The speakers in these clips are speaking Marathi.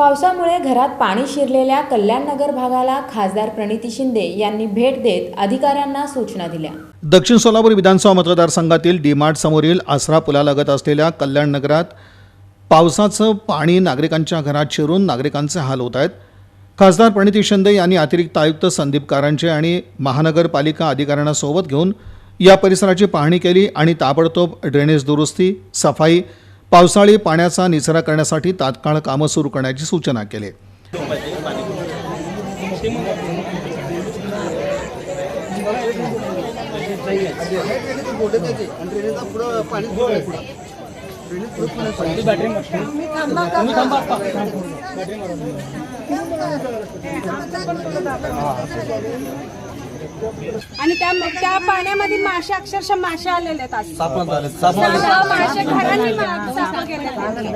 पावसामुळे घरात पाणी शिरलेल्या कल्याणनगर भागाला खासदार प्रणिती शिंदे यांनी भेट देत अधिकाऱ्यांना सूचना दिल्या. दक्षिण सोलापूर विधानसभा मतदारसंघातील डीमार्ट समोरील आसरा पुलालगत असलेल्या कल्याण नगरात पावसाचं पाणी नागरिकांच्या घरात शिरून नागरिकांचे हाल होत आहेत. खासदार प्रणिती शिंदे यांनी अतिरिक्त आयुक्त संदीप कारंजे आणि महानगरपालिका अधिकाऱ्यांना सोबत घेऊन या परिसराची पाहणी केली आणि ताबडतोब ड्रेनेज दुरुस्ती सफाई पावसाळी पाण्याचा निचरा करण्यासाठी तात्काळ कामं सुरू करण्याची सूचना केली. आणि त्या त्या पाण्यामध्ये मासे अक्षरशः मासे आलेले आहेत आज. सहा मासे घरांनी मा- साफ केलेले आहेत.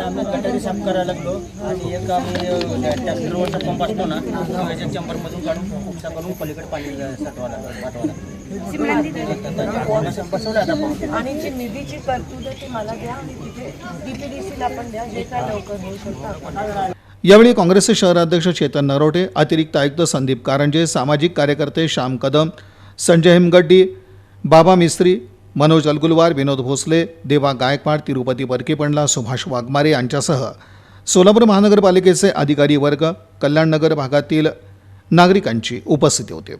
आम्ही गटारी साफ करायला लागलो आणि एक आम्ही ट्रॅक्टरवरचा पंप असतो ना तो याच्या चंबरमधून काढून उपसा करून पलीकडे पाणी साठवायला पाठवायला बसवलं आता पंप. आणि जी निधीची तरतूद आहे ती मला द्या आणि तिथे डीपीडीसीला पण द्या जे काय लवकर होऊ शकतं आपण यावेळी काँग्रेसचे शहराध्यक्ष चेतन नरोटे अतिरिक्त आयुक्त संदीप कारंजे सामाजिक कार्यकर्ते श्याम कदम संजय हिमगड्डी बाबा मिस्त्री मनोज अलगुलवार विनोद भोसले देवा गायकवाड तिरुपती परकीपंडला सुभाष वाघमारे यांच्यासह सोलापूर महानगरपालिकेचे अधिकारी वर्ग कल्याणनगर भागातील नागरिकांची उपस्थिती होती.